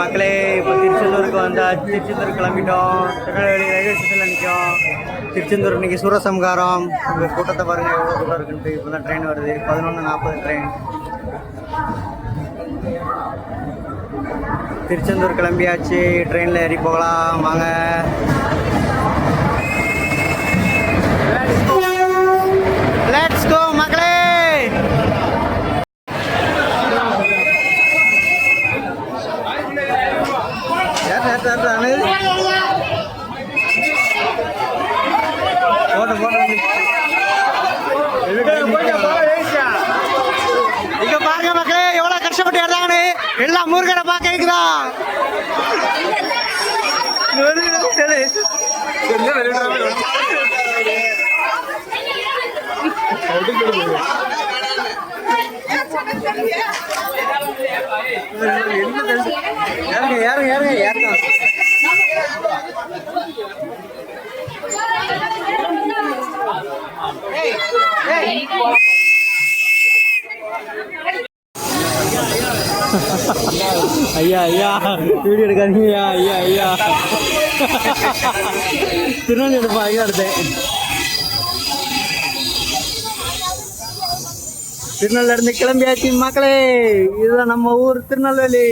மக்களே இப்போ திருச்செந்தூருக்கு வந்தா திருச்செந்தூர் கிளம்பிட்டோம். திருநெல்வேலி ரயில்வே ஸ்டேஷனில் நிற்கும் திருச்செந்தூர் இன்னைக்கு சூரசம்காரம் உங்கள் கூட்டத்தை பாருங்க எவ்வளோ கூட்டம் இருக்குன்ட்டு. இப்போ தான் ட்ரெயின் வருது. பதினொன்று நாற்பது ட்ரெயின் திருச்செந்தூர் கிளம்பியாச்சு. ட்ரெயினில் ஏறி போகலாம். வாங்க லெட்ஸ் கோ மக்களே யார் யார் யார் அனு போட்டு போட்டு இங்க பாருங்க மக்களே எவ்வளவு கஷ்டப்பட்டு எடுத்தாங்கன்னு எல்லாம் முருகனை பார்க்க இருக்குதா? சரி யாருங்க யாருங்க யாருங்க யாருங்க ஐயா ஐயா வீடியோ எடுக்காதீங்க ஐயா ஐயா திருநெல்வேலி எடுப்பா ஐயா எடுத்தேன் திருநெல்வேலி இருந்து கிளம்பியாச்சு மக்களே இதுதான் நம்ம ஊர் திருநெல்வேலி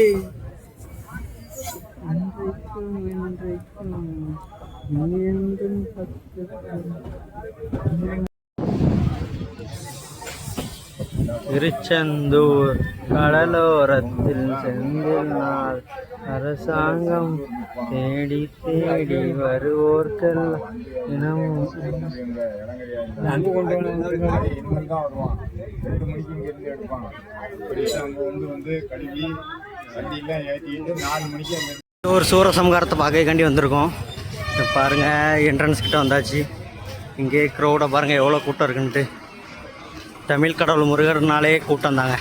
திருச்செந்தூர் கடலோரத்தில் செந்தில் நாள் அரசாங்கம் தேடி தேடி வருவோர்க்கெல்லாம் அங்கே ஒரு சூரசம்காரத்தை பார்க்கக்காண்டி வந்திருக்கோம். இங்க பாருங்க என்ட்ரன்ஸ் கிட்ட வந்தாச்சு. இங்கே க்ரௌடை பாருங்க எவ்வளோ கூட்டம் இருக்குன்ட்டு. தமிழ் கடவுள் முருகர்னாலே கூட்டம் தாங்க.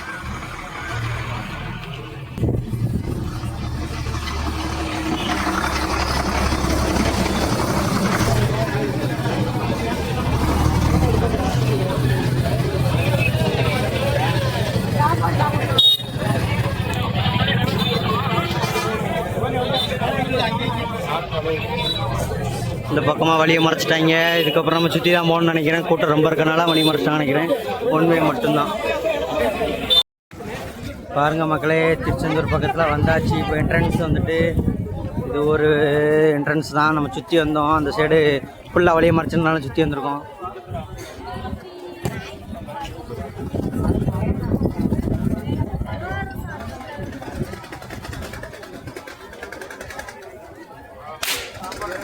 பக்கமாக வழியை மறைச்சிட்டாங்க. இதுக்கப்புறம் நம்ம சுற்றி தான் போகணும்னு நினைக்கிறேன். கூட்டம் ரொம்ப இருக்கனால வழி மறைச்சிட்டாங்க நினைக்கிறேன். ஒன் மட்டும்தான். பாருங்க மக்களே திருச்செந்தூர் பக்கத்தில் வந்தாச்சு. இப்போ என்ட்ரன்ஸ் வந்துட்டு இது ஒரு என்ட்ரன்ஸ் தான். நம்ம சுற்றி வந்தோம். அந்த சைடு ஃபுல்லாக வழியை மறைச்சதுனால சுற்றி வந்திருக்கோம். Biar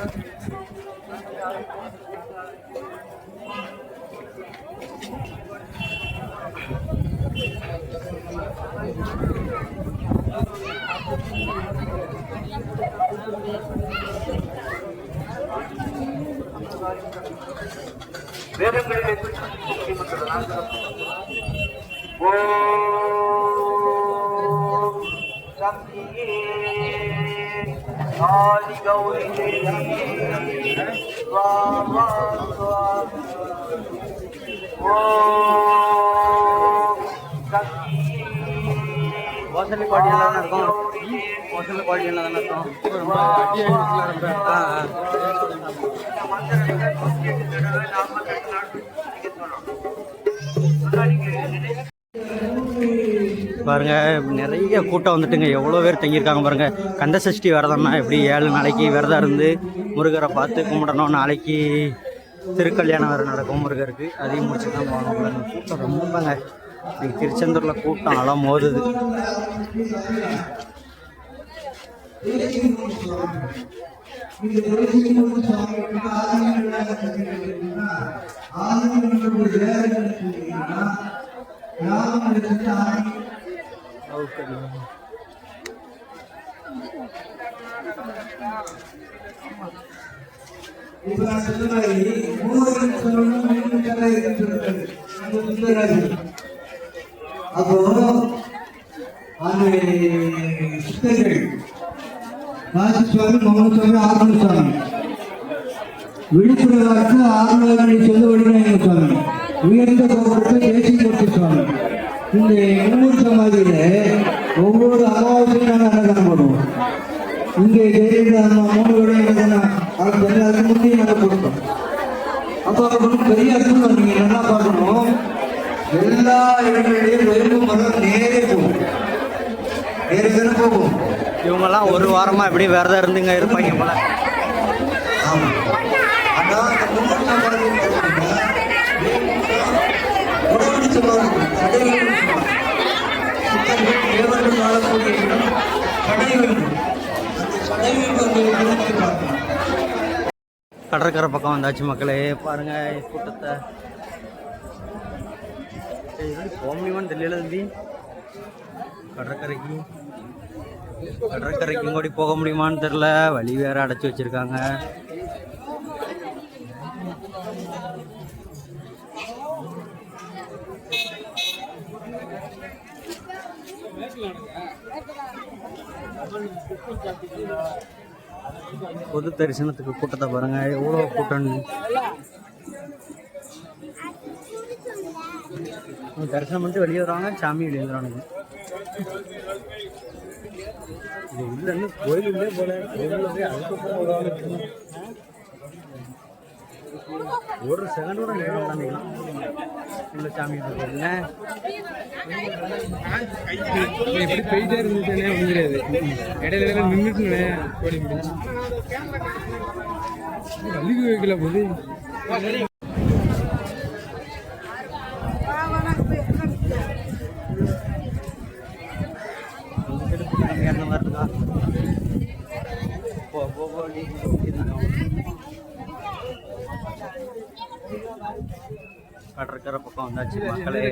yang سبحه قال قوله వాసన పాడి ఎలా పాడి అర్థం பாருங்க. நிறைய கூட்டம் வந்துட்டுங்க. எவ்வளோ பேர் தங்கியிருக்காங்க பாருங்க. கந்த சஷ்டி விரதம்னா எப்படி ஏழு நாளைக்கு விரதம் இருந்து முருகரை பார்த்து கும்பிடணும். நாளைக்கு திருக்கல்யாணம் வேறு நடக்கும் முருகருக்கு. அதையும் முடிச்சு தான் போகணும். கூட்டம் ரொம்பங்க. இன்னைக்கு திருச்செந்தூரில் கூட்டம் நல்லா மோதுது. ஆயிரம் ఇప్పుడు ఆ చిన్నదాయి మూడు నిమిషాలను రాజస్వామి మమ్మల్ని స్వామి ఆత్మ స్వామి విడిపుల వారికి ఆరు నుంచి చదువుడిన స్వామి వీరంతో చేసి స్వామి. இந்த மூணு சமாதியில ஒவ்வொரு அமாவாசையும் நாங்கள் அன்னதானம் பண்ணுவோம். இங்கே ஜெயலலிதா அம்மா மூணு முந்தைய நாங்கள் கொடுத்தோம் அப்போ ஒன்றும் பெரிய அற்புதம் நீங்க என்ன பார்க்கணும். எல்லா இடங்களிலையும் வேம்பு மரம் நேரே போகும். நேரே தானே போகும். இவங்கெல்லாம் ஒரு வாரமாக இப்படி விரதம் இருந்துங்க இருப்பாங்க போல. ஆமா. ஆனா அந்த முன்னோட்ட மரம் பார்த்தீங்கன்னா, கடற்கரை பக்கம் வந்தாச்சு மக்களே. பாருங்க கூட்டத்தை. போக முடியுமான்னு தெரியல தம்பி. கடற்கரைக்கு. கடற்கரைக்கும் கூட போக முடியுமான்னு தெரியல. வழி வேற அடைச்சி வச்சிருக்காங்க. பொது தரிசனத்துக்கு கூட்டத்தை பாருங்க. எவ்வளோ கூட்டம்னு தரிசனம் பண்ணிட்டு வெளியே வருவாங்க சாமி வெளியே வந்துடுவானுங்க இது உள்ள கோயிலுள்ளே போல. கோயிலுள்ள அதுக்கப்புறம் வருவாங்க ஒரு செகண்டோட நேரம் உள்ள சாமி எப்படி போயிட்டே இருந்துச்சுன்னே முடியாது இடையில இடையில நின்றுட்டுனே ஓடி முடிஞ்சு. அள்ளிக்கு வைக்கல போது. போ போ போ நீ. கடற்கரை பக்கம் வந்தாச்சு மக்களே.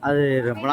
அது ரொம்ப நாள்